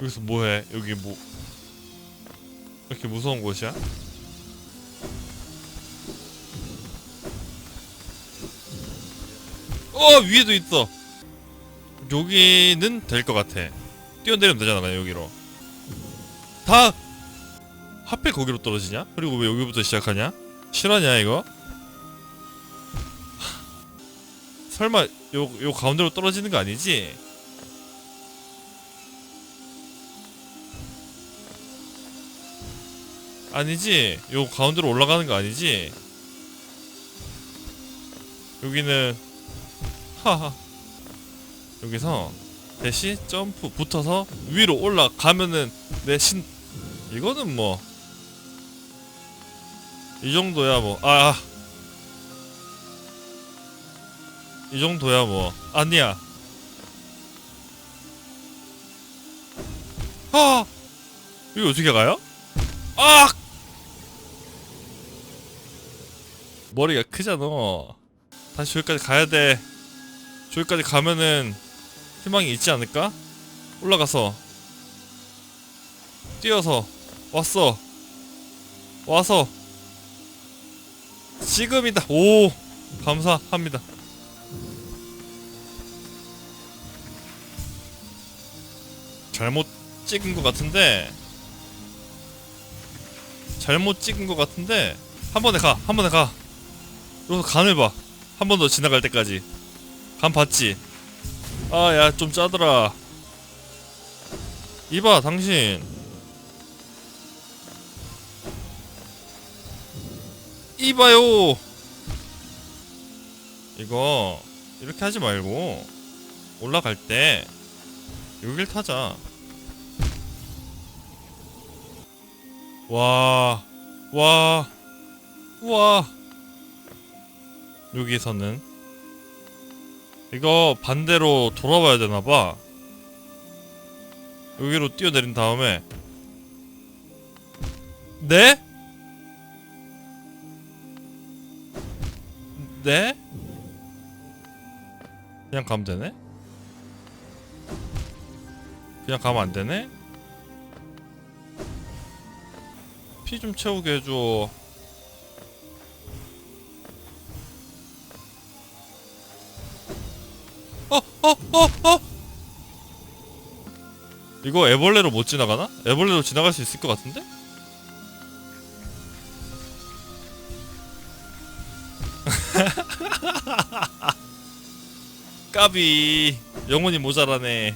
여기서 뭐해? 여기 뭐왜 이렇게 무서운 곳이야? 어 위에도 있어. 여기는 될 것 같아. 뛰어내리면 되잖아 그냥 여기로. 다 하필 거기로 떨어지냐? 그리고 왜 여기부터 시작하냐? 실화냐 이거? 설마 요 요 가운데로 떨어지는 거 아니지? 아니지? 요 가운데로 올라가는 거 아니지? 여기는 하하 여기서 대시 점프 붙어서 위로 올라가면은 내 신 이거는 뭐 이 정도야 뭐 아. 이 정도야 뭐 아니야 아 이거 어떻게 가요? 아 머리가 크잖아. 다시 저기까지 가야 돼. 저기까지 가면은 희망이 있지 않을까? 올라가서. 뛰어서. 왔어. 와서. 지금이다. 오! 감사합니다. 잘못 찍은 것 같은데. 잘못 찍은 것 같은데. 한 번에 가 한 번에 가 여기서 간을 봐 한 번 더 지나갈 때까지. 간 봤지? 아 야 좀 짜더라. 이봐 당신. 이봐요. 이거 이렇게 하지 말고 올라갈 때 여길 타자. 와, 와, 우와. 여기서는 이거 반대로 돌아와야 되나봐. 여기로 뛰어내린 다음에 네? 네? 그냥 가면 되네? 그냥 가면 안 되네? 피 좀 채우게 해줘. 이거 애벌레로 못 지나가나? 애벌레로 지나갈 수 있을 것 같은데? 까비 영혼이 모자라네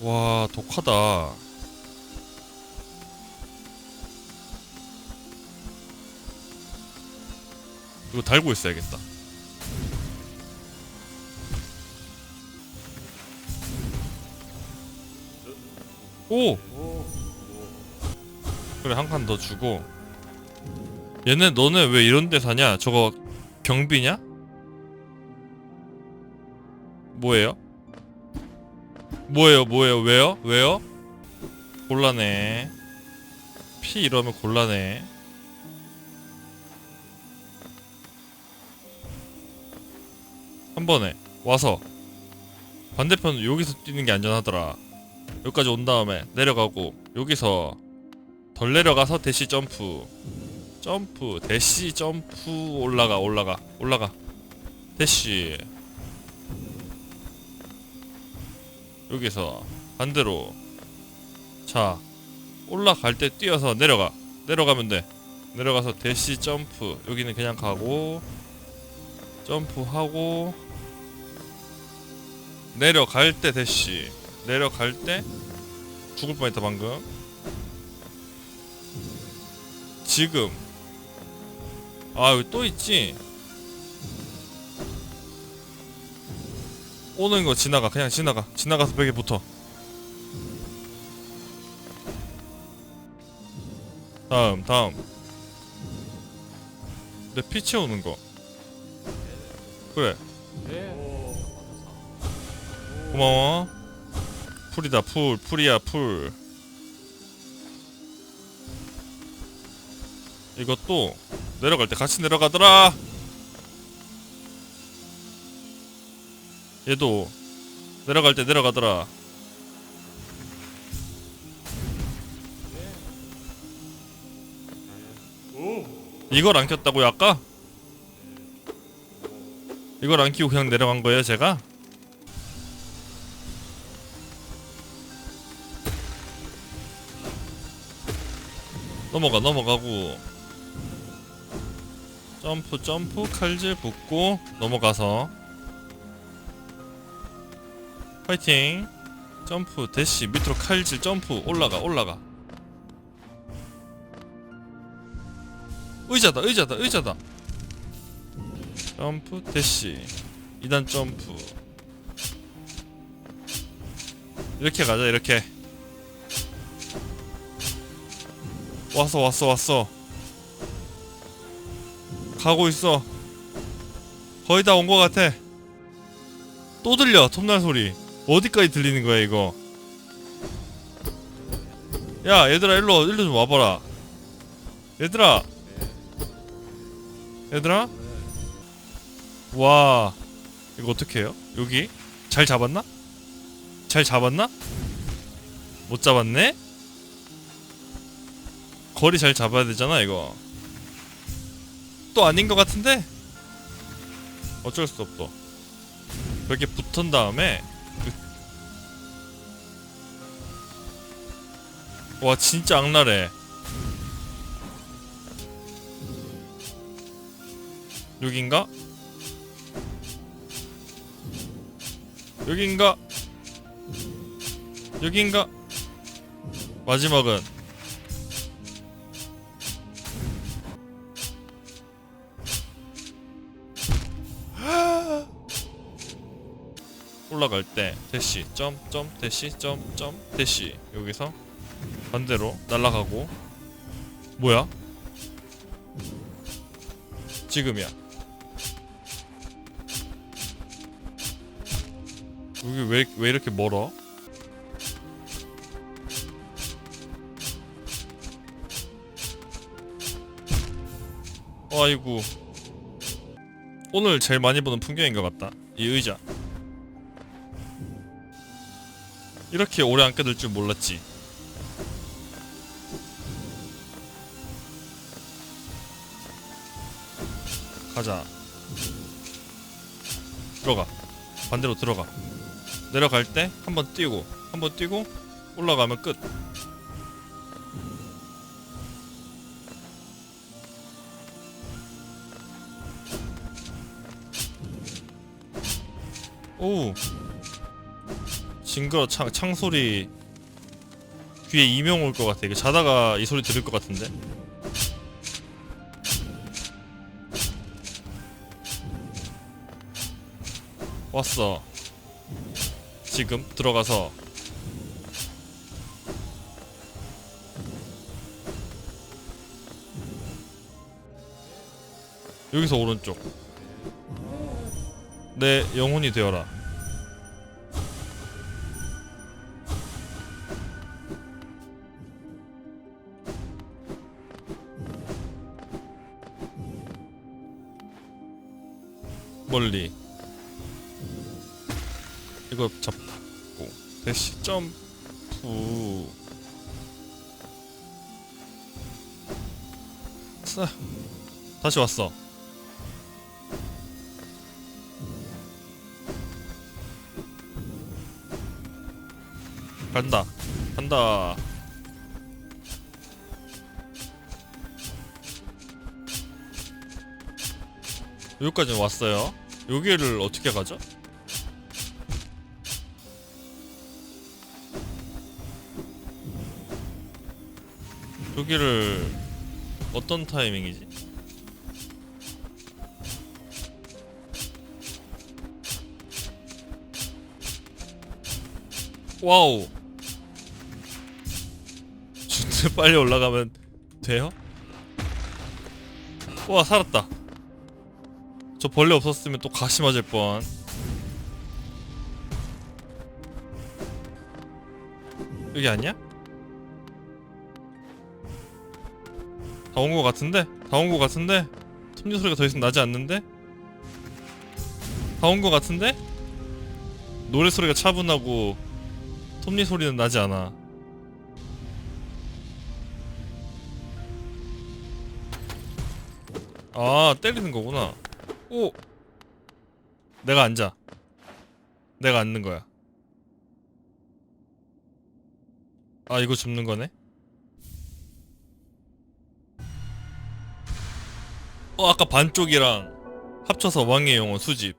와 독하다 이거 달고 있어야겠다. 오! 그래 한 칸 더 주고 얘네 너네 왜 이런 데 사냐? 저거 경비냐? 뭐예요? 뭐예요? 뭐예요? 왜요? 왜요? 곤란해 피 이러면 곤란해 한 번에 와서 반대편 여기서 뛰는 게 안전하더라. 여기까지 온 다음에 내려가고 여기서 덜 내려가서 대시 점프. 점프 대시 점프 올라가 올라가 올라가. 대시. 여기서 반대로. 자 올라갈 때 뛰어서 내려가. 내려가면 돼. 내려가서 대시 점프. 여기는 그냥 가고 점프하고 내려갈 때 대시 내려갈 때 죽을 뻔했다 방금. 지금. 아 여기 또 있지? 오는 거 지나가. 그냥 지나가. 지나가서 벽에 붙어. 다음 다음. 내 피 채우는 거. 그래. 고마워 풀이다 풀 풀이야 풀 이것도 내려갈 때 같이 내려가더라 얘도 내려갈 때 내려가더라 이걸 안 켰다고요 아까? 이걸 안 키고 그냥 내려간 거예요 제가? 넘어가 넘어가고. 점프 점프 칼질 붙고 넘어가서. 파이팅. 점프 대시 밑으로 칼질 점프 올라가 올라가. 의자다 의자다 의자다. 점프 대시. 2단 점프. 이렇게 가자 이렇게 왔어 왔어 왔어. 가고 있어. 거의 다온거 같아. 또 들려 톱날 소리. 어디까지 들리는 거야 이거? 야 얘들아 일로 일로 좀 와봐라. 얘들아. 얘들아? 와 이거 어떻게 해요? 여기? 잘 잡았나? 잘 잡았나? 못 잡았네 거리 잘 잡아야 되잖아 이거 또 아닌 것 같은데 어쩔 수 없어 벽에 붙은 다음에 그- 와 진짜 악랄해 여긴가? 여긴가? 여긴가? 마지막은 올라갈 때 대시 점점 대시 점점 대시. 여기서 반대로 날아가고. 뭐야? 지금이야. 여기 왜, 왜 이렇게 멀어? 아이고. 오늘 제일 많이 보는 풍경인 것 같다. 이 의자 이렇게 오래 앉게 될줄 몰랐지. 가자. 들어가. 반대로 들어가. 내려갈 때 한 번 뛰고 한 번 뛰고 올라가면 끝. 오 징그러 창, 창 소리 귀에 이명 올 것 같아. 이게 자다가 이 소리 들을 것 같은데? 왔어. 지금 들어가서. 여기서 오른쪽. 내 영혼이 되어라 멀리. 이거 잡고. 대시 점프 싸 다시 왔어. 간다. 간다 여기까지 왔어요 여기를 어떻게 가죠? 여기를 어떤 타이밍이지? 와우 진짜 빨리 올라가면 돼요? 와 살았다 저 벌레 없었으면 또 가시 맞을 뻔 여기 아니야? 다 온 거 같은데? 다 온 거 같은데? 톱니 소리가 더 이상 나지 않는데? 다 온 거 같은데? 노래 소리가 차분하고 톱니 소리는 나지 않아 아 때리는 거구나 오. 내가 앉아. 내가 앉는 거야. 아 이거 줍는 거네? 어 아까 반쪽이랑 합쳐서 왕의 영혼 수집